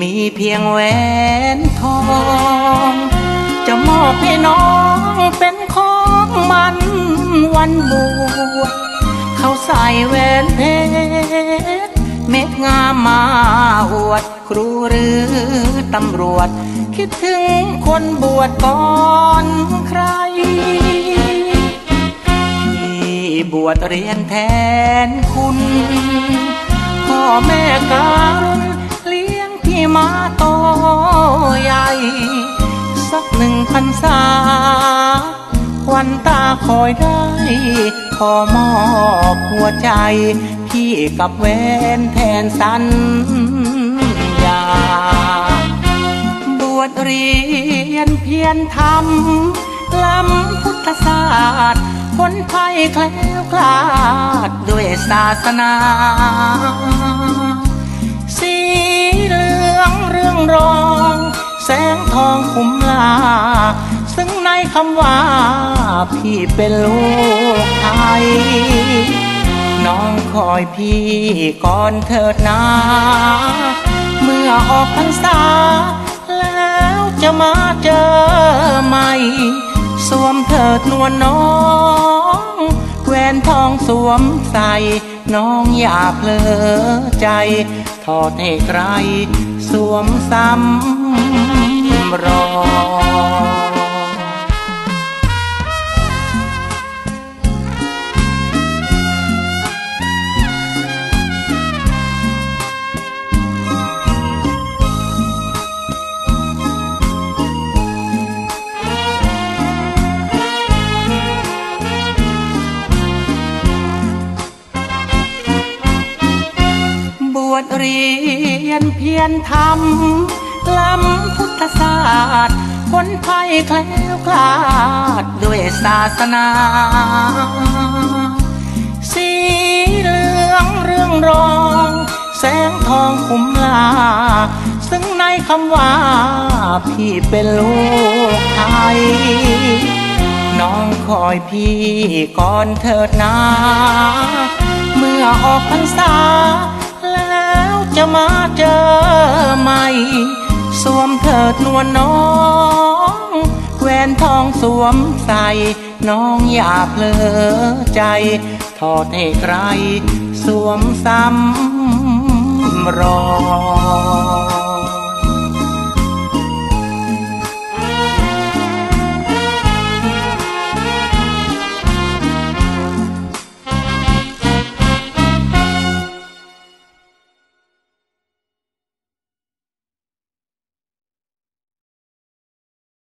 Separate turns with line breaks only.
มีเพียงแหวนทอง จะมอบให้น้องเป็นของมันวันบวชเขาใส่แหวนเพชรเม็ดงามมาอวดครูหรือตำรวจ คิดถึงคนบวชก่อนใครที่บวชเรียนแทนคุณพ่อแม่กา กหนึ่งพันษา วันตาคอยได้ ขอมอบหัวใจ พี่กับแวนแทนสัญญา บวชเรียนเพียรทำล้ำพุทธศาสตร์พ้นภัยแคล้วคลาดด้วยศาสนา คุ้มลา ซึ่งในคำว่า พี่เป็นลูกไทย น้องคอยพี่ก่อนเถิดนา เมื่อออกพรรษา แล้วจะมาเจอใหม่สวมเถิดนวลน้องแหวนทองสวมใส่น้องอย่าเพลอใจ ทอดให้ใคร สวมซ้ำ รียนเพียรทำล้ำพุทธศาสตร์พ้นภัยแคล้วคลาดด้วยศาสนา สีเหลืองเรื่องรอง แสงทองคุ้มลา ซึ่งในคำว่า พี่เป็นลูกไทย น้องคอยพี่ก่อนเถิดนา จะมาเจอใหม่ สวมเถิดนวลน้องแหวนทองสวมใส่น้องอย่าเพลอใจ ทอดให้ใคร สวมซ้ำรอง